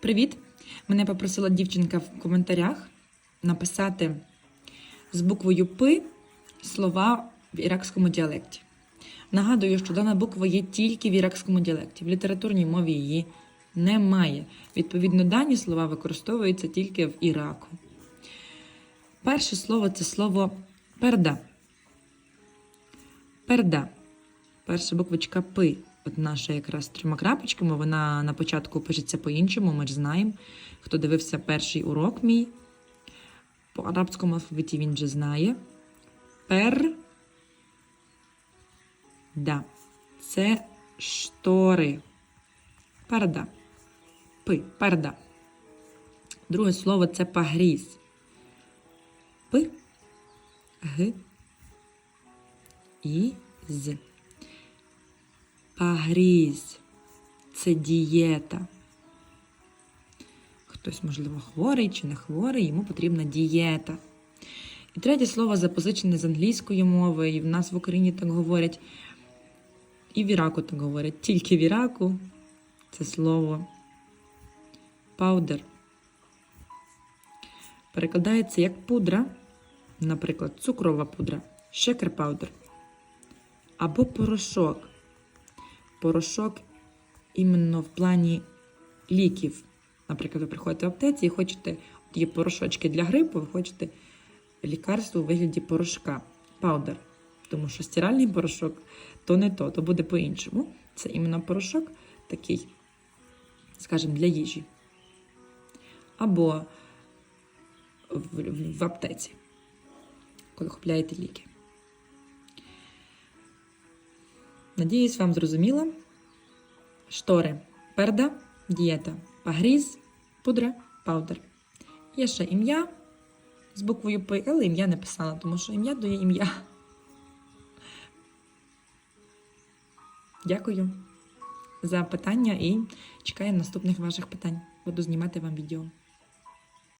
Привіт! Мене попросила дівчинка в коментарях написати з буквою П слова в іракському діалекті. Нагадую, що дана буква є тільки в іракському діалекті. В літературній мові її немає. Відповідно, дані слова використовуються тільки в Іраку. Перше слово це слово перда. Перда. Перша буквочка П. От наша якраз трьома крапочками. Вона на початку пишеться по-іншому, ми ж знаємо. Хто дивився перший урок мій, по арабському алфавіті він вже знає. Пер. Да. Це штори. Перда. Пи. Перда. Друге слово це пагріз. П. Г. І з. Пагріз. Це дієта. Хтось, можливо, хворий чи не хворий, йому потрібна дієта. І третє слово запозичене з англійської мови, і в нас в Україні так говорять, і в Іраку так говорять. Тільки в Іраку це слово паудер. Перекладається як пудра, наприклад, цукрова пудра, шекер паудер. Або порошок. Порошок іменно в плані ліків. Наприклад, ви приходите в аптеці і хочете, є порошочки для грипу, ви хочете лікарство у вигляді порошка, паудер. Тому що стиральний порошок то не то, то буде по-іншому. Це іменно порошок такий, скажімо, для їжі. Або в, в, в аптеці, коли купляєте ліки. Надіюсь, вам зрозуміло. Штори, перда, дієта, пагріз, пудра, паудер. Є ще ім'я з буквою П, але ім'я не писала, тому що ім'я дає ім'я. Дякую за питання і чекаю наступних ваших питань. Буду знімати вам відео.